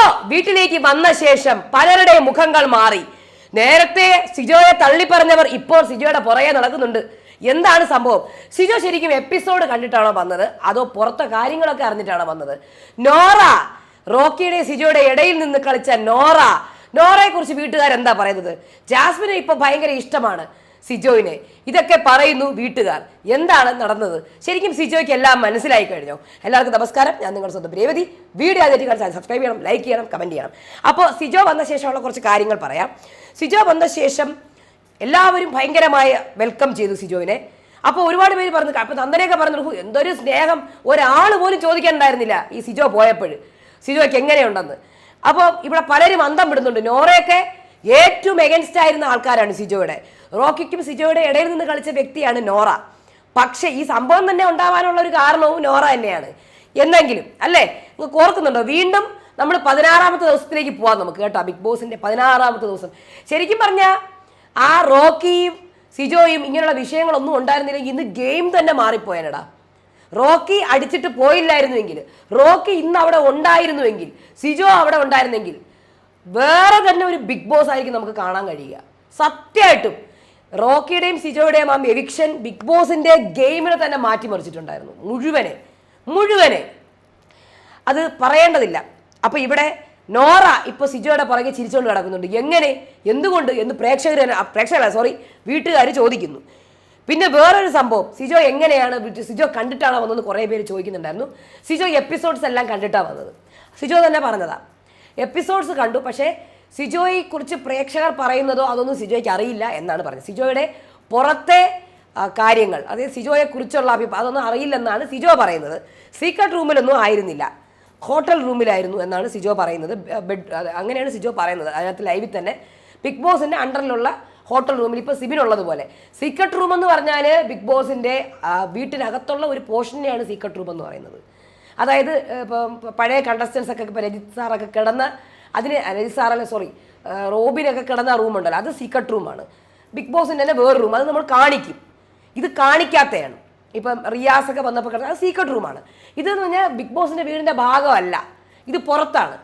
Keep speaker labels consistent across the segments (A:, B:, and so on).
A: സിജോ വീട്ടിലേക്ക് വന്ന ശേഷം പലരുടെയും മുഖങ്ങൾ മാറി. നേരത്തെ സിജോയെ തള്ളിപ്പറഞ്ഞവർ ഇപ്പോൾ സിജോയുടെ പുറകെ നടക്കുന്നുണ്ട്. എന്താണ് സംഭവം? സിജോ ശരിക്കും എപ്പിസോഡ് കണ്ടിട്ടാണോ വന്നത്? അതോ പുറത്തെ കാര്യങ്ങളൊക്കെ അറിഞ്ഞിട്ടാണോ വന്നത്? നോറ! റോക്കിയുടെ സിജോയുടെ ഇടയിൽ നിന്ന് കളിച്ച നോറ! നോറയെ കുറിച്ച് വീട്ടുകാരെന്താ പറയുന്നത്? ജാസ്മിനെ ഇപ്പൊ ഭയങ്കര ഇഷ്ടമാണ്. സിജോയിനെ. ഇതൊക്കെ പറയുന്നു വീട്ടുകാർ. എന്താണ് നടന്നത്? ശരിക്കും സിജോയ്ക്ക് എല്ലാം മനസ്സിലായി കഴിഞ്ഞോ? എല്ലാവർക്കും നമസ്കാരം. ഞാൻ നിങ്ങളുടെ സ്വന്തം രേവതി. വീഡിയോ ആദ്യമായിട്ട് കാണിച്ചാൽ സബ്സ്ക്രൈബ് ചെയ്യണം ലൈക്ക് ചെയ്യണം കമന്റ് ചെയ്യണം. അപ്പോൾ സിജോ വന്ന ശേഷമുള്ള കുറച്ച് കാര്യങ്ങൾ പറയാം. സിജോ വന്ന ശേഷം എല്ലാവരും ഭയങ്കരമായ വെൽക്കം ചെയ്തു സിജോയിനെ. അപ്പോൾ ഒരുപാട് പേര് പറഞ്ഞു അപ്പോൾ നന്ദനയൊക്കെ പറഞ്ഞു എന്തൊരു സ്നേഹം. ഒരാൾ പോലും ചോദിക്കാനുണ്ടായിരുന്നില്ല ഈ സിജോ പോയപ്പോൾ സിജോയ്ക്ക് എങ്ങനെയുണ്ടെന്ന്. അപ്പോൾ ഇവിടെ പലരും അന്തം വിടുന്നുണ്ട്. നോറയൊക്കെ ഏറ്റവും എഗൻസ്റ്റ് ആയിരുന്ന ആൾക്കാരാണ് സിജോയുടെ. റോക്കിക്കും സിജോയുടെ ഇടയിൽ നിന്ന് കളിച്ച വ്യക്തിയാണ് നോറ. പക്ഷേ ഈ സംഭവം തന്നെ ഉണ്ടാവാനുള്ള ഒരു കാരണവും നോറ തന്നെയാണ്. എന്നെങ്കിലും അല്ലേ? നിങ്ങൾക്ക് ഓർക്കുന്നുണ്ടോ? വീണ്ടും നമ്മൾ പതിനാറാമത്തെ ദിവസത്തിലേക്ക് പോവാം നമുക്ക് കേട്ടോ ബിഗ് ബോസിന്റെ പതിനാറാമത്തെ ദിവസം. ശരിക്കും പറഞ്ഞാൽ ആ റോക്കിയും സിജോയും ഇങ്ങനെയുള്ള വിഷയങ്ങളൊന്നും ഉണ്ടായിരുന്നില്ലെങ്കിൽ ഇന്ന് ഗെയിം തന്നെ മാറിപ്പോയാനടാ. റോക്കി അടിച്ചിട്ട് പോയില്ലായിരുന്നുവെങ്കിൽ റോക്കി ഇന്ന് അവിടെ ഉണ്ടായിരുന്നുവെങ്കിൽ സിജോ അവിടെ ഉണ്ടായിരുന്നെങ്കിൽ വേറെ തന്നെ ഒരു ബിഗ് ബോസ് ആയിരിക്കും നമുക്ക് കാണാൻ കഴിയുക. സത്യമായിട്ടും റോക്കിയുടെയും സിജോയുടെയും ആ എവിക്ഷൻ ബിഗ് ബോസിന്റെ ഗെയിമിനെ തന്നെ മാറ്റിമറിച്ചിട്ടുണ്ടായിരുന്നു. മുഴുവനെ മുഴുവനെ. അത് പറയേണ്ടതില്ല. അപ്പൊ ഇവിടെ നോറ ഇപ്പൊ സിജോയുടെ പുറകെ ചിരിച്ചുകൊണ്ട് കിടക്കുന്നുണ്ട്. എങ്ങനെ എന്തുകൊണ്ട് എന്ന് പ്രേക്ഷകർ പ്രേക്ഷകരല്ല സോറി വീട്ടുകാർ ചോദിക്കുന്നു. പിന്നെ വേറൊരു സംഭവം സിജോ എങ്ങനെയാണ് സിജോ കണ്ടിട്ടാണോ വന്നതെന്ന് കുറേ പേര് ചോദിക്കുന്നുണ്ടായിരുന്നു. സിജോ എപ്പിസോഡ്സ് എല്ലാം കണ്ടിട്ടാണ് വന്നത്. സിജോ തന്നെ പറഞ്ഞതാ എപ്പിസോഡ്സ് കണ്ടു പക്ഷേ സിജോയെ കുറിച്ച് പ്രേക്ഷകർ പറയുന്നതോ അതൊന്നും സിജോയ്ക്ക് അറിയില്ല എന്നാണ് പറഞ്ഞത്. സിജോയുടെ പുറത്തെ കാര്യങ്ങൾ അതായത് സിജോയെ കുറിച്ചുള്ള അഭിപ്രായം അതൊന്നും അറിയില്ലെന്നാണ് സിജോ പറയുന്നത്. സീക്രട്ട് റൂമിലൊന്നും ആയിരുന്നില്ല. ഹോട്ടൽ റൂമിലായിരുന്നു എന്നാണ് സിജോ പറയുന്നത്. ബെഡ് അങ്ങനെയാണ് സിജോ പറയുന്നത്. അതിനകത്ത് ലൈവിൽ തന്നെ ബിഗ് ബോസിന്റെ അണ്ടറിലുള്ള ഹോട്ടൽ റൂമിൽ ഇപ്പോൾ സിബിനുള്ളതുപോലെ സീക്രട്ട് റൂം എന്ന് പറഞ്ഞാൽ ബിഗ് ബോസിന്റെ വീട്ടിനകത്തുള്ള ഒരു പോർഷനെയാണ് സീക്രട്ട് റൂം എന്ന് പറയുന്നത്. അതായത് ഇപ്പം പഴയ കണ്ടസ്റ്റൻസ് ഒക്കെ ഇപ്പോൾ രജിത് സാറൊക്കെ കിടന്ന അതിന് സാറല്ല സോറി റോബിനൊക്കെ കിടന്ന റൂമുണ്ടല്ലോ അത് സീക്രട്ട് റൂമാണ് ബിഗ് ബോസിന്റെ തന്നെ വേറെ റൂം അത് നമ്മൾ കാണിക്കും. ഇത് കാണിക്കാത്തതാണ് ഇപ്പം റിയാസൊക്കെ വന്നപ്പോൾ കിടന്നത് അത് സീക്രട്ട് റൂമാണ് ഇതെന്ന് പറഞ്ഞാൽ ബിഗ് ബോസിന്റെ വീടിന്റെ ഭാഗമല്ല ഇത് പുറത്താണ്.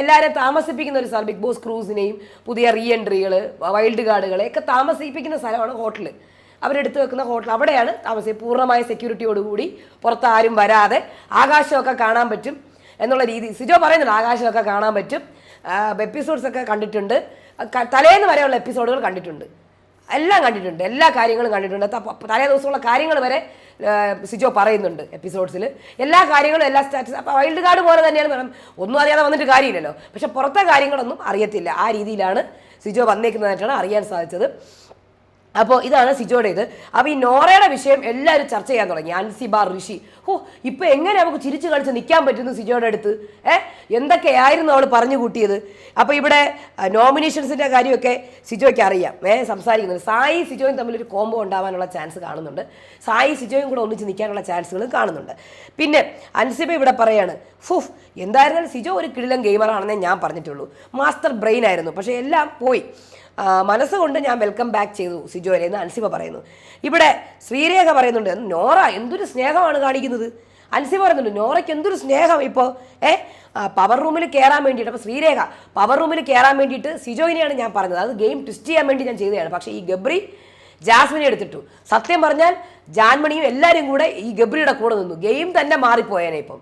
A: എല്ലാവരെയും താമസിപ്പിക്കുന്ന ഒരു സ്ഥലം ബിഗ് ബോസ് ക്രൂസിനെയും പുതിയ റീ എൻട്രികൾ വൈൽഡ് കാർഡുകളെ ഒക്കെ താമസിപ്പിക്കുന്ന സ്ഥലമാണ് ഹോട്ടൽ അവരെടുത്ത് വെക്കുന്ന ഹോട്ടൽ അവിടെയാണ് താമസിക്കുക പൂർണമായ സെക്യൂരിറ്റിയോടുകൂടി പുറത്ത് ആരും വരാതെ ആകാശമൊക്കെ കാണാൻ പറ്റും. എന്നുള്ള രീതി. സിജോ പറയുന്നുണ്ട് ആകാശമൊക്കെ കാണാൻ പറ്റും. എപ്പിസോഡ്സ് ഒക്കെ കണ്ടിട്ടുണ്ട്. തലേന്ന് വരെയുള്ള എപ്പിസോഡുകൾ കണ്ടിട്ടുണ്ട്. എല്ലാം കണ്ടിട്ടുണ്ട്. എല്ലാ കാര്യങ്ങളും കണ്ടിട്ടുണ്ട്. തലേ ദിവസമുള്ള കാര്യങ്ങൾ വരെ സിജോ പറയുന്നുണ്ട് എപ്പിസോഡ്സിൽ എല്ലാ കാര്യങ്ങളും എല്ലാ സ്റ്റാറ്റസ് അപ്പോൾ വൈൽഡ് കാർഡ് പോലെ തന്നെയാണ് വേണം ഒന്നും അറിയാതെ വന്നിട്ട് കാര്യമില്ലല്ലോ. പക്ഷെ പുറത്തെ കാര്യങ്ങളൊന്നും അറിയത്തില്ല. ആ രീതിയിലാണ് സിജോ വന്നേക്കുന്നതായിട്ടാണ് അറിയാൻ സാധിച്ചത്. അപ്പോൾ ഇതാണ് സിജോയുടെ ഇത് അപ്പോൾ ഈ നോറയുടെ വിഷയം എല്ലാവരും ചർച്ച ചെയ്യാൻ തുടങ്ങി. അൻസിബ ഋഷി. ഓ ഇപ്പോൾ എങ്ങനെ നമുക്ക് ചിരിച്ചു കളിച്ച് നിൽക്കാൻ പറ്റുന്നു സിജോയുടെ അടുത്ത്? ഏ? എന്തൊക്കെയായിരുന്നു അവൾ പറഞ്ഞു കൂട്ടിയത്? അപ്പോൾ ഇവിടെ നോമിനേഷൻസിന്റെ കാര്യമൊക്കെ സിജോയ്ക്ക് അറിയാം. ഏ സംസാരിക്കുന്നത് സായി സിജോയും തമ്മിലൊരു കോംബോ ഉണ്ടാവാനുള്ള ചാൻസ് കാണുന്നുണ്ട്. സായി സിജോയും കൂടെ ഒന്നിച്ച് നിൽക്കാനുള്ള ചാൻസുകളും കാണുന്നുണ്ട്. പിന്നെ അൻസിബ ഇവിടെ പറയാണ് ഫുഫ് എന്തായിരുന്നാലും സിജോ ഒരു കിളിലം ഗെയിമറാണെന്നേ ഞാൻ പറഞ്ഞിട്ടുള്ളൂ. മാസ്റ്റർ ബ്രെയിൻ ആയിരുന്നു. പക്ഷേ എല്ലാം പോയി. മനസ്സുകൊണ്ട് ഞാൻ വെൽക്കം ബാക്ക് ചെയ്തു സിജോയിലെ എന്ന് അൻസിമ പറയുന്നു. ഇവിടെ ശ്രീരേഖ പറയുന്നുണ്ട് നോറ എന്തൊരു സ്നേഹമാണ് കാണിക്കുന്നത്? അൻസിമ പറയുന്നുണ്ട് നോറയ്ക്ക് എന്തൊരു സ്നേഹം ഇപ്പോൾ ഏ പവർ റൂമിൽ കയറാൻ വേണ്ടിയിട്ട് അപ്പോൾ ശ്രീരേഖ പവർ റൂമിൽ കയറാൻ വേണ്ടിയിട്ട് സിജോയിനെയാണ് ഞാൻ പറഞ്ഞത്. അത് ഗെയിം ട്വിസ്റ്റ് ചെയ്യാൻ വേണ്ടി ഞാൻ ചെയ്തതാണ്. പക്ഷേ ഈ ഗബ്രി ജാസ്മിനെ എടുത്തിട്ടു. സത്യം പറഞ്ഞാൽ ജാൻമണിയും എല്ലാവരും കൂടെ ഈ ഗബ്രിയുടെ കൂടെ നിന്നു. ഗെയിം തന്നെ മാറിപ്പോയേനെ ഇപ്പം.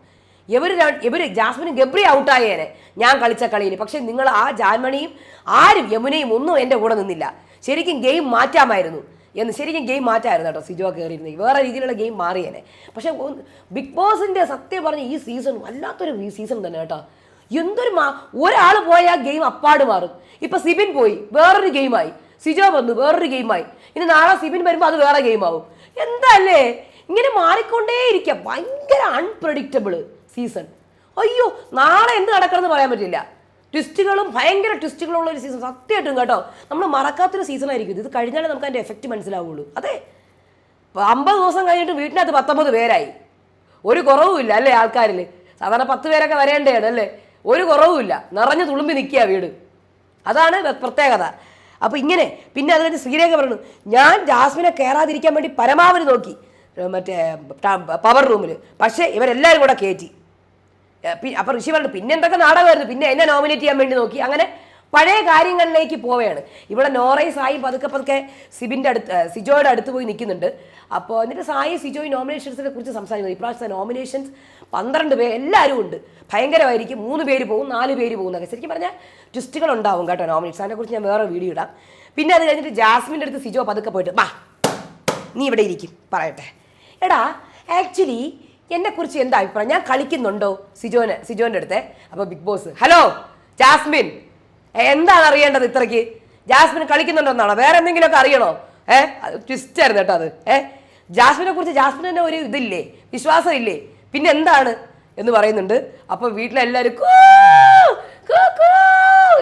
A: ഇവർ ഇവർ ജാസ്മിനും ഗബ്രി ഔട്ടായേനെ? ഞാൻ കളിച്ച കളിയിൽ പക്ഷെ നിങ്ങൾ ആ ജാൻമണിയും ആരും യമുനയും ഒന്നും എന്റെ കൂടെ നിന്നില്ല. ശരിക്കും ഗെയിം മാറ്റാമായിരുന്നു. എന്ന് ശരിക്കും ഗെയിം മാറ്റായിരുന്നു കേട്ടോ സിജോ കയറിയിരുന്നെങ്കിൽ വേറെ രീതിയിലുള്ള ഗെയിം മാറിയേനെ. പക്ഷെ ബിഗ് ബോസിന്റെ സത്യം പറഞ്ഞ ഈ സീസൺ വല്ലാത്തൊരു സീസൺ തന്നെ കേട്ടോ. എന്തൊരു മാ ഒരാൾ പോയാൽ ഗെയിം അപ്പാട് മാറും. ഇപ്പൊ സിബിൻ പോയി. വേറൊരു ഗെയിമായി. സിജോ വന്നു. വേറൊരു ഗെയിമായി. ഇനി നാളെ സിബിൻ വരുമ്പോൾ അത് വേറെ ഗെയിമാവും. എന്തല്ലേ ഇങ്ങനെ മാറിക്കൊണ്ടേയിരിക്കുക ഭയങ്കര അൺപ്രഡിക്റ്റബിൾ സീസൺ. അയ്യോ നാളെ എന്ത് നടക്കണമെന്ന് പറയാൻ പറ്റില്ല. ട്വിസ്റ്റുകളും ഭയങ്കര ട്വിസ്റ്റുകളുള്ള ഒരു സീസൺ സത്യമായിട്ടും കേട്ടോ. നമ്മൾ മറക്കാത്തൊരു സീസൺ ആയിരിക്കും ഇത്. കഴിഞ്ഞാലേ നമുക്ക് അതിന്റെ എഫക്റ്റ് മനസ്സിലാവുള്ളൂ. അതെ. അമ്പത് ദിവസം കഴിഞ്ഞിട്ട് വീട്ടിനകത്ത് പത്തൊമ്പത് പേരായി. ഒരു കുറവുമില്ല അല്ലേ ആൾക്കാരിൽ സാധാരണ പത്ത് പേരൊക്കെ വരേണ്ടതാണ് അല്ലേ? ഒരു കുറവുമില്ല നിറഞ്ഞു തുളുമ്പി നിൽക്കുക വീട്. അതാണ് പ്രത്യേകത. അപ്പോൾ ഇങ്ങനെ പിന്നെ അത് കഴിഞ്ഞ് ശ്രീരേഖ പറഞ്ഞു ഞാൻ ജാസ്മിനെ കയറാതിരിക്കാൻ വേണ്ടി പരമാവധി നോക്കി. മറ്റേ പവർ റൂമിൽ പക്ഷേ ഇവരെല്ലാവരും കൂടെ കയറ്റി അപ്പൊ ഋഷി പറഞ്ഞു പിന്നെ എന്തൊക്കെ നാടകമായിരുന്നു? പിന്നെ എന്നെ നോമിനേറ്റ് ചെയ്യാൻ വേണ്ടി നോക്കി. അങ്ങനെ പഴയ കാര്യങ്ങളിലേക്ക് പോവുകയാണ്. ഇവിടെ നോറയും സായി പതുക്കെ പതുക്കെ സിബിന്റെ അടുത്ത് സിജോയുടെ അടുത്ത് പോയി നിൽക്കുന്നുണ്ട്. അപ്പോൾ എന്നിട്ട് സായി സിജോയ് നോമിനേഷൻസിനെ കുറിച്ച് സംസാരിക്കുന്നത് ഇപ്രാവശ്യത്തെ നോമിനേഷൻസ് പന്ത്രണ്ട് പേര് എല്ലാവരും ഉണ്ട്. ഭയങ്കരമായിരിക്കും. മൂന്ന് പേര് പോകും നാല് പേര് പോകുന്നൊക്കെ ശരിക്കും പറഞ്ഞാൽ ട്വിസ്റ്റുകൾ ഉണ്ടാവും കേട്ടോ നോമിനേഷൻ അതിനെക്കുറിച്ച് ഞാൻ വേറെ വീഡിയോ ഇടാം. പിന്നെ അത് കഴിഞ്ഞിട്ട് ജാസ്മിന്റെ അടുത്ത് സിജോ പതുക്കെ പോയിട്ട് ബാ നീ ഇവിടെ ഇരിക്കും പറയട്ടെ. എടാ ആക്ച്വലി എന്നെക്കുറിച്ച് എന്താ അഭിപ്രായം? ഞാൻ കളിക്കുന്നുണ്ടോ? സിജോന് സിജോന്റെ അടുത്തെ. അപ്പോൾ ബിഗ് ബോസ് ഹലോ ജാസ്മിൻ എന്താണ് അറിയേണ്ടത് ഇത്രയ്ക്ക്? ജാസ്മിൻ കളിക്കുന്നുണ്ടോ എന്നാണോ? വേറെ എന്തെങ്കിലുമൊക്കെ അറിയണോ? ഏഹ് ട്വിസ്റ്റ് ആയിരുന്നു കേട്ടോ അത്. ഏഹ് ജാസ്മിനെ കുറിച്ച് ജാസ്മിനെ ഒരു ഇതില്ലേ? വിശ്വാസം ഇല്ലേ പിന്നെ എന്താണ്? എന്ന് പറയുന്നുണ്ട്. അപ്പോൾ വീട്ടിലെല്ലാവരും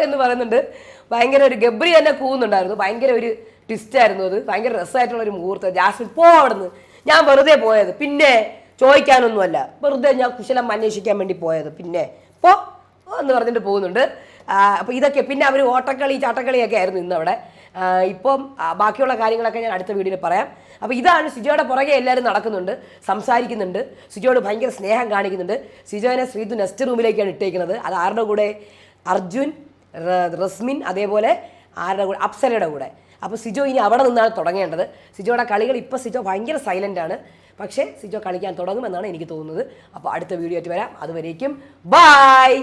A: എന്ന് പറയുന്നുണ്ട്. ഭയങ്കര ഒരു ഗബ്രി തന്നെ കൂവുന്നുണ്ടായിരുന്നു. ഭയങ്കര ഒരു ട്വിസ്റ്റ് ആയിരുന്നു അത്. ഭയങ്കര രസമായിട്ടുള്ള ഒരു മുഹൂർത്തം. ജാസ്മിൻ പോ ഞാൻ വെറുതെ പോയത്. പിന്നെ ചോദിക്കാനൊന്നുമല്ല. വെറുതെ ഞാൻ കുശലം അന്വേഷിക്കാൻ വേണ്ടി പോയത്. പിന്നെ പോ എന്ന് പറഞ്ഞിട്ട് പോകുന്നുണ്ട്. അപ്പോൾ ഇതൊക്കെ പിന്നെ അവർ ഓട്ടക്കളി ചാട്ടക്കളിയൊക്കെ ആയിരുന്നു ഇന്നവിടെ ഇപ്പം ബാക്കിയുള്ള കാര്യങ്ങളൊക്കെ ഞാൻ അടുത്ത വീഡിയോയിൽ പറയാം. അപ്പോൾ ഇതാണ് സിജോയുടെ പുറകെ എല്ലാവരും നടക്കുന്നുണ്ട് സംസാരിക്കുന്നുണ്ട്. സിജോയോട് ഭയങ്കര സ്നേഹം കാണിക്കുന്നുണ്ട്. സിജോനെ ശ്രീതു നെസ്റ്റ് റൂമിലേക്കാണ് ഇട്ടേക്കുന്നത്. അത് ആരുടെ കൂടെ? അർജുൻ റസ്മിൻ അതേപോലെ ആരുടെ കൂടെ? അപ്സരയുടെ കൂടെ. അപ്പോൾ സിജോ ഇനി അവിടെ നിന്നാണ് തുടങ്ങേണ്ടത്. സിജോയുടെ കളികൾ ഇപ്പോൾ സിജോ ഭയങ്കര സൈലന്റാണ് പക്ഷേ സിജോ കളിക്കാൻ തുടങ്ങുമെന്നാണ് എനിക്ക് തോന്നുന്നത്. അപ്പോൾ അടുത്ത വീഡിയോ ആയിട്ട് വരാം. അതുവരേക്കും ബായ്